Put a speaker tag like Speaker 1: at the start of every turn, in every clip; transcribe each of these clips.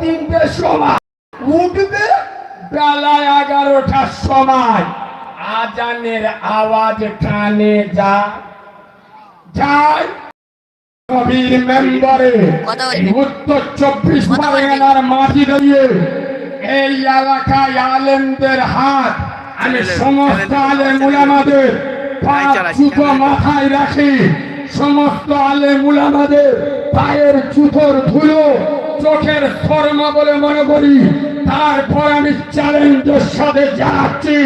Speaker 1: তিনটের সময়। উঠবে বেলা এগারোটার সময়। আজানের আওয়াজ কানে যা। যায় মেম্বারে। উত্তর চব্বিশ পরগনার মাটি এই এলাকায় আলেমদের হাত। আমি সমস্ত আলেম। উলামাদের পাঁচ জুতো মাথায় রাখি। সমস্ত আলেম উলামাদের পায়ের জুতোর ধুলো চোখের শর্মা বলে মনে করি। তারপর আমি চ্যালেঞ্জের সাথে জানাচ্ছি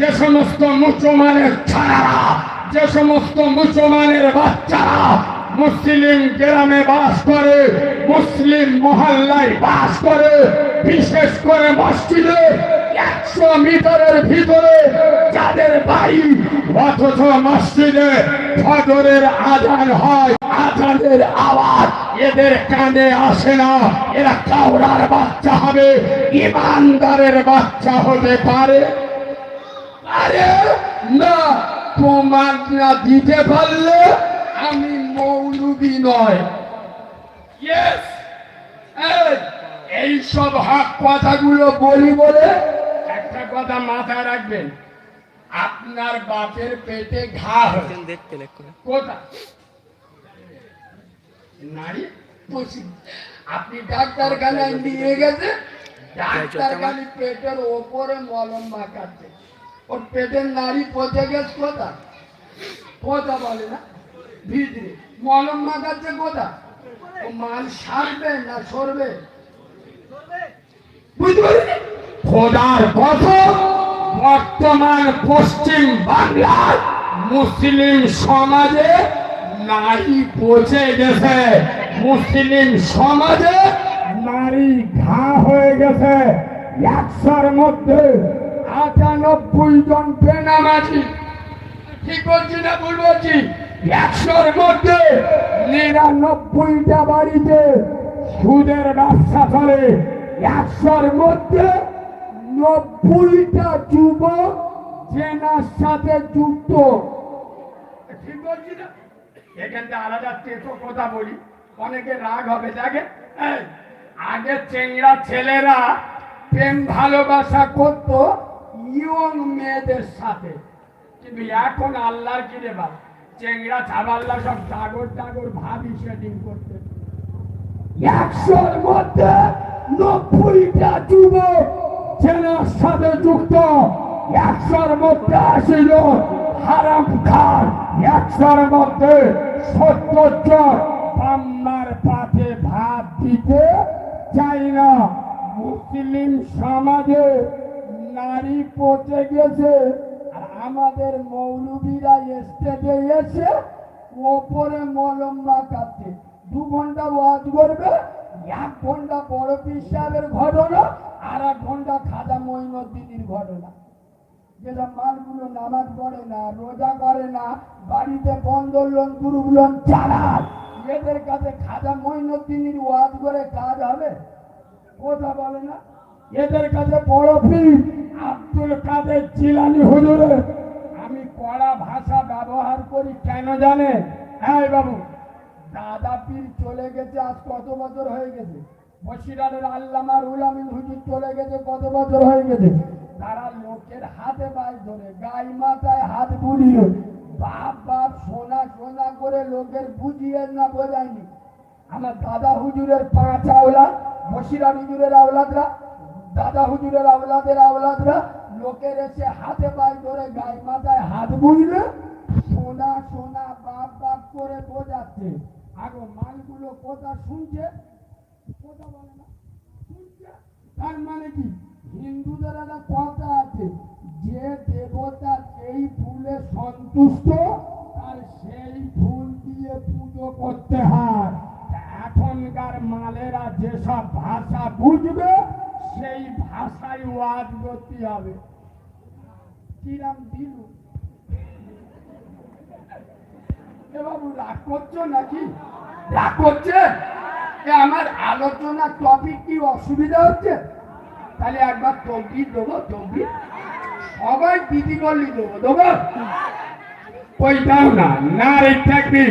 Speaker 1: যে সমস্ত মুসলমানের ছাড়ারা যে সমস্ত মুসলমানের বাচ্চারা মুসলিম গ্রামে বাস করে, মুসলিম মহল্লায় বাস করে, বিশেষ করে মসজিদে একশো মিটারের ভিতরে যাদের বাড়ি, অথচ মসজিদে ফজরের আজান হয়, আজানের আওয়াজ এদের কানে আসে না। এরা কাউরার বাচ্চা হবে, ইমানদারের বাচ্চা হতে পারে? আরে না, প্রমাণ না দিতে পারলে আমি মৌলবি নয়! এই, সব হক কথাগুলো বলি বলে একটা কথা মাথায় রাখবেন। আপনার বাপের পেটে ঘা হয়।
Speaker 2: দেখতে দেখতে
Speaker 1: কোথায়? নারী আপনি ডাক্তার খানায় নিয়ে গেছে ডাক্তার খালি পেটের ওপরে মলম মাখাচ্ছে। ওর পেটের নারী পচে গেছে কোথা কোথা বলে না। ভিতরে মলম মাখাচ্ছে কোথা? ও মাল সারবে না সরবে? বুঝতে পারলি? খোদার কথা বর্তমান পশ্চিম বাংলার মুসলিম সমাজে নারী পচে গেছে। মুসলিম সমাজে নারী ঘা হয়ে গেছে। একশোর মধ্যে আটানব্বই জন বেনামাজি। ঠিক বলছি না ভুল বলছি? একশোর মধ্যে নিরানব্বইটা বাড়িতে সুদের ব্যবসা চলে। একশোর মধ্যে নব্বইটা যুবক জেনার সাথে যুক্ত। ঠিক বলছি না? এখান থেকে আলাদা তেতো কথা বলি। অনেকে রাগ হবে দেখে? আগে চেংড়া ছেলেরা প্রেম ভালোবাসা করত ইয়ং মেয়েদের সাথে। কিন্তু এখন আল্লাহর কি রে বাবা? চেংড়া ছাবাল্লা সব টাগর টাগর ভাবি সেটিং করতে। একশোর মধ্যে নব্বইটা যুবক জেনার সাথে যুক্ত। একশোর মধ্যে জন হারাম খান। একশোর মধ্যে সত্তর জন পান্নার পাতে ভাত দিতে চাই না। মুসলিম সমাজে নারী পচে গেছে। আমাদের মৌলবীরা স্টেজে এসে ওপরে মলম মাখাচ্ছে। দু ঘণ্টা ওয়াজ করবে, এক ঘণ্টা বড় পীর সাহেবের ঘটনা, আর এক ঘণ্টা খাজা মহিনুদ্দিনের ঘটনা। যেসব মালগুলো নামাজ পড়ে না, রোজা করে না, বাড়িতে বন্দর লোন গ্রুপ চালায়, এদের কাছে খাজা মহিনুদ্দিনের ওয়াজ করে কাজ হবে? কথা বলে না? এদের কাছে বড় পীর আব্দুল কাদের জিলানি হুজুরে, আমি কড়া ভাষা ব্যবহার করি, কেন জানে? হ্যাঁ বাবু, দাদা পীর চলে গেছে, আজ কত বছর হয়ে গেছে? বসিরাটের আল্লামার উলামিন হুজুর চলে গেছে, কত বছর হয়ে গেছে? তারা লোকের হাতে বাস ধরে, গাই মাথায় হাত বুলিয়ে, বাপ বাপ, সোনা সোনা করে লোকের বুঝিয়ে না বোঝায়নি। আমার দাদা হুজুরের পাঁচ আওলাদ বসিরা হুজুরের আওলাদরা দাদা হুজুরের আওলাদের আওলাদরা লোকের এসে হাতে পায়ে ধরে গায়ে মাথায় হাত বুঝলে সোনা সোনা বাপ বাপ করে বোঝাচ্ছে। আগে মালগুলো কথা শুনছে? কথা বলে না। শুনছে? তার মানে কি? হিন্দুদের একটা কথা আছে, যে দেবতা সেই ফুলে সন্তুষ্ট, তার সেই ফুল দিয়ে পুজো করতে হয়। এখনকার মালেরা যেসব ভাষা বুঝবে সেই ভাষায় ওয়াজ করতে হবে। কিরাম দিলু? এ বাবু, রাগ করছ নাকি? রাগ করছে? আমার আলোচনা টপিক কি, অসুবিধা হচ্ছে? তাহলে একবার তকবির দেবো তকবির সবাই দিদি বললি দেবো দেবো? ওই দাও না না রে, থাকবি।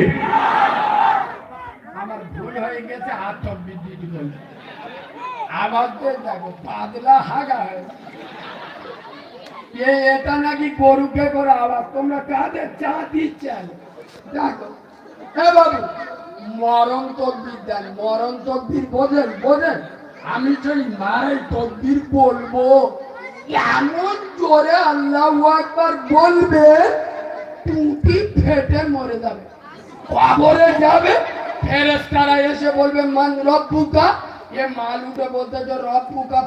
Speaker 1: আমার ভুল হয়ে গেছে, আর তকবির দিদি বললি আবার দেখো, পাতলা হাগা হয়ে এটা নাকি গরুকে করে আবার তোমরা কাদের চা দিচ্ছে? দেখো বাবু, মরণ তকবির দেন, মরণ তকবির বোঝেন বোঝেন। আমি যদি মায়ের তকবির বলব, এমন জোরে আল্লাহ একবার বলবে টুটি ফেটে মরে যাবে। কবরে যাবে ফেরেস্তারা এসে বলবে, মান রব্বুকা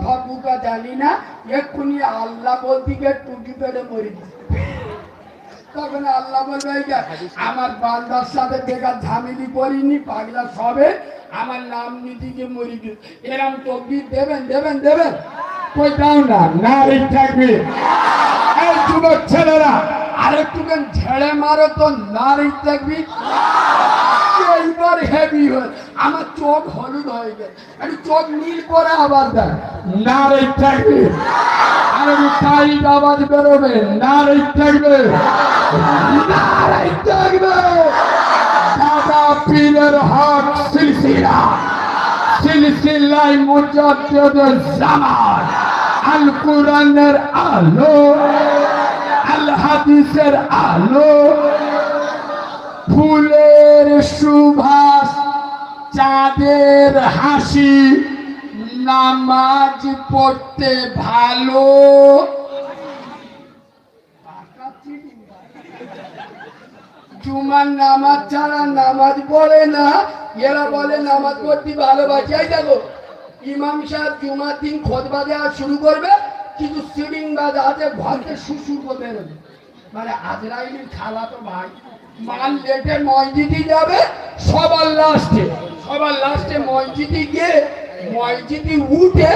Speaker 1: ফব্বুকা জানি না। এক্ষুনি আল্লাহ বলতে গিয়ে টুটি ফেটে মরে দিচ্ছে তখন আল্লাহ বলবে আমার বান্দার সাথে বেকার ঝামেলি করিনি, পাগলা সবে। আমার নাম মরি এরম দেবেন দেবেন দেবেন? কই দাও না না রে থাকবে যুবক ছেলেরা, আরেকটুখান ঝেড়ে মারো তো নারী থাকবি এইবার হেভি হয়ে, আমার চোখ হলুদ হয়ে গেছে। চোখ নীল আবার দেয় নারী থাকবি আর একটু টাইট আওয়াজ বেরোবে, নারী থাকবে থাকবে দাদা হক সিলসিলা। সিলসিলাই মুজাদ্দিদ জামান আল কোরআনের আলো। আল হাদিসের আলো। ফুলের সুভাষ চাঁদের হাসি নামাজ পড়তে ভালো। জুমার নামাজ ছাড়া নামাজ পড়ে না। এরা বলে, নামাজ পড়তে ভালোবাসি। এই দেখো, ইমাম সাহেব জুমার দিন খোদবা দেওয়া শুরু করবে কিছু সিডিং বাজ আছে ঘরকে শুশুর করে মানে আজরাইলির খালা তো ভাই। মাল লেটে মসজিদে যাবে, সবার লাস্টে সবার লাস্টে মসজিদে গিয়ে মসজিদে উঠে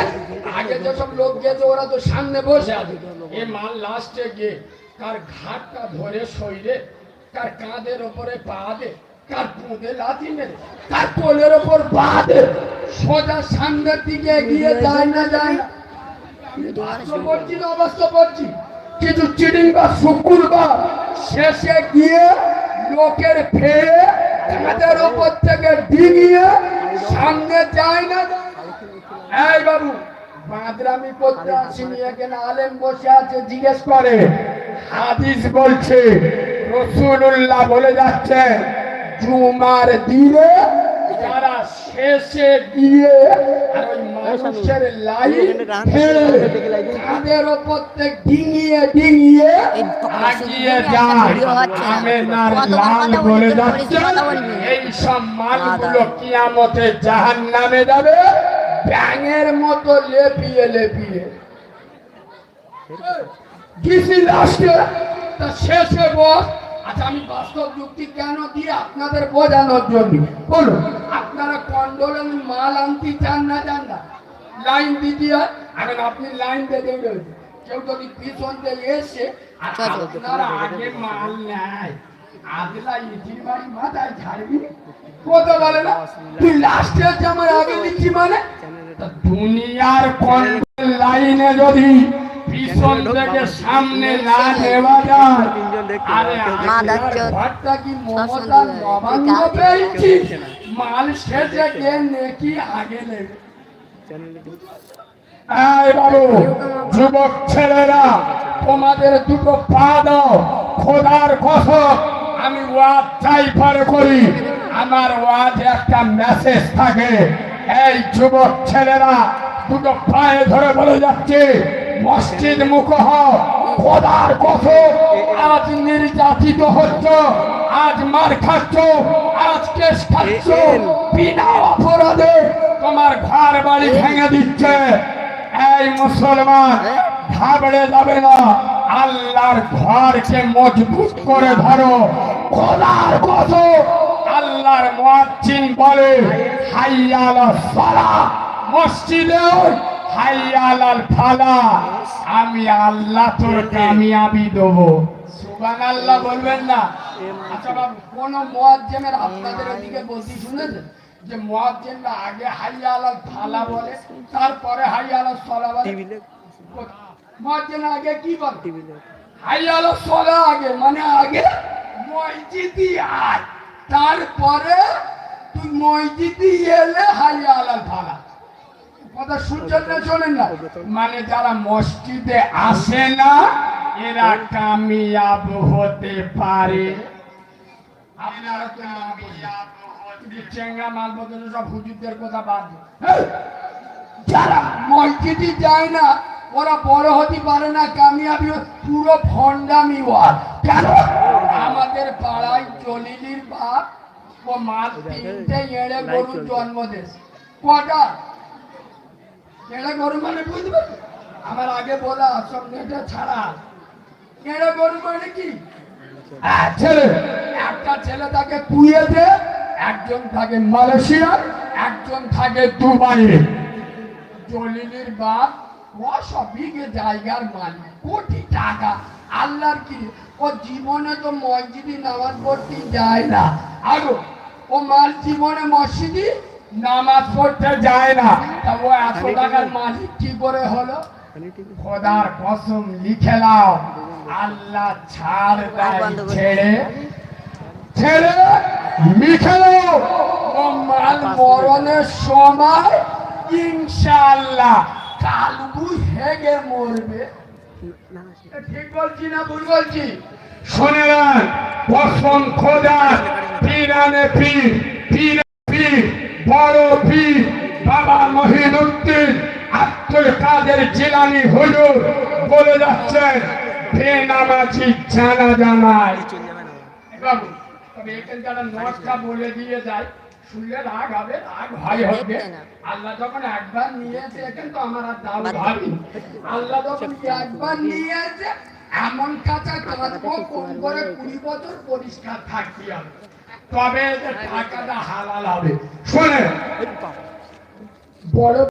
Speaker 1: আগে যেসব লোক গেছে, ওরা তো সামনে বসে আছে। এ মাল লাস্টে গিয়ে কার ঘাটটা ধরে শরীরে কার কাঁধের ওপরে পা দে, কার পুঁদে লাথি মেরে, কার কোলের ওপর পা দে, সোজা সামনের দিকে এগিয়ে যায় না যায় না। অবাস্তব বলছি কিছু চিডিং বা শুক্রবার শেষে গিয়ে লোকের ফেলে তাদের উপর থেকে ডিঙিয়ে সামনে যায় না। এই বাবু, বাঁদরামি করতে আসিনি এখানে আলেম বসে আছে, জিজ্ঞেস করে। হাদিস বলছে রসুল্লাহ বলে যাচ্ছে, জুমার দিনে শেষে আর ওই মানুষের লাইন তাদের থেকে ডিঙিয়ে ডিঙিয়ে আগিয়ে যায়। আমেনার লাল বলে যাচ্ছে এই সব মালগুলো কিয়ামতে জাহান নামে যাবে ব্যাঙের মতো লেপিয়ে লেপিয়ে। গিসি লাস্টে তা শেষে বস। আচ্ছা আমি বাস্তব যুক্তি কেন দিই আপনাদের বোঝানোর জন্য? বলুন আপনারা কন্ডোলেন মাল আনতে চান না চান না? লাইন দিতে হয়? এখন আপনি লাইন বেঁধে রয়েছে কেউ যদি পিছন দিয়ে এসে আপনারা আগে মাল নেয়। আদলা ইটির বাড়ি মাথায় ঝাড়বি। কথা বলে না? তুই লাস্টে আমার আগে নিচ্ছি মানে? দুনিয়ার কোন লাইনে যদি পিছন থেকে সামনে না নেওয়া যায় আরে। ঘরটা কি মমতা
Speaker 3: সুন্দর।
Speaker 1: নবান্ন পেয়েছি? মাল শেষে গিয়ে নেকি আগে নেবে? বাবু যুবক ছেলেরা তোমাদের দুটো পা দাও খোদার কসম। আমি ওয়াজ চাই পারে করি। আমার ওয়াজ একটা মেসেজ থাকে। এই যুবক ছেলেরা দুটো পায়ে ধরে বলে যাচ্ছে মসজিদ মুখ খোদার কসম আজ নির্যাতিত হচ্ছ আজ মার খাচ্ছ আজ কেস খাচ্ছ বিনা অপরাধে তোমার ঘর বাড়ি ভেঙে দিচ্ছে। এই মুসলমান ঘাবড়ে যাবে না। আল্লাহর ঘরকে মজবুত করে ধরো। খোদার কসম আল্লাহর মুয়াজ্জিন বলে হাইয়ালা সালা মসজিদে ফালা। আমি আল্লাহ তোর কামিয়াবি দেবো। সুবহানাল্লাহ বলবেন না। আচ্ছা বাবু কোন আপনাদের ওদিকে বলতে শুনেছেন? যে আগে হাইয়া আলাল ফালা বলে তারপরে হাইয়া আলাল সলা বলে? মুয়াজ্জিন আগে কি বলে? হাইয়া আলাল সলা আগে মানে আগে মসজিদি আয়। তারপরে তুই মসজিদি এলে হাইয়া আলাল ফালা। কথা শুনছেন না শোনেন না। মানে যারা মসজিদে আসে না এরা কামিয়াব হতে পারে। আপনারা তো না চেঙ্গা মাল বদলে সব হুজুরদের কথা বাদ যারা মসজিদে যায় না ওরা বড় হতে পারে না কামিয়াবি পুরো। ওয়ার কেন? আমাদের পাড়ায় জলিলির বাপ ও মাল তিনটে এড়ে গরুর জন্ম দিয়েছে কটা? এড়ে গরু মানে বুঝবে? আমার আগে বলা সব নেটে ছাড়া। এড়ে গরু মানে কি? ছেলে। একটা ছেলে থাকে কুয়েতে, একজন থাকে মালয়েশিয়া, একজন থাকে দুবাইয়ে। জলিলের বাপ কশো বিঘে জায়গার মালিক, কোটি টাকা। আল্লাহর কি? ও জীবনে তো মসজিদে নামাজ পড়তে যায় না। আরও, ও মাল জীবনে মসজিদে নামাজ পড়তে যায় না। তা ও এত টাকার মালিক কি করে হলো? খোদার কসম লিখে নাও। আল্লাহ ছাড় দেয় ছেড়ে। ছেড়ে লিখে নাও। মাল মরণের সময় ইনশাআল্লাহ কালবু হেগে মরবে। ঠিক বলছি না ভুল বলছি? শুনে নেন। কসম খোদার পীরানে পীর পীর পীর বড় পীর বাবা মহিনুদ্দিন আব্দুল কাদের জিলানি হুজুর বলে যাচ্ছেন বেনামাজি জানা জানায় বাবু তবে এখানে যারা নটটা বলে দিয়ে যায় শুনলে রাগ হবে রাগ হয় হবে। আল্লাহ যখন একবার নিয়েছে এখানে তো আমার আর দাও ভাবি। আল্লাহ যখন একবার নিয়েছে এমন কাঁচা কাঁচবো কম করে কুড়ি বছর পরিষ্কার থাকতে হবে তবে টাকাটা হালাল হবে? শোনেন। বড়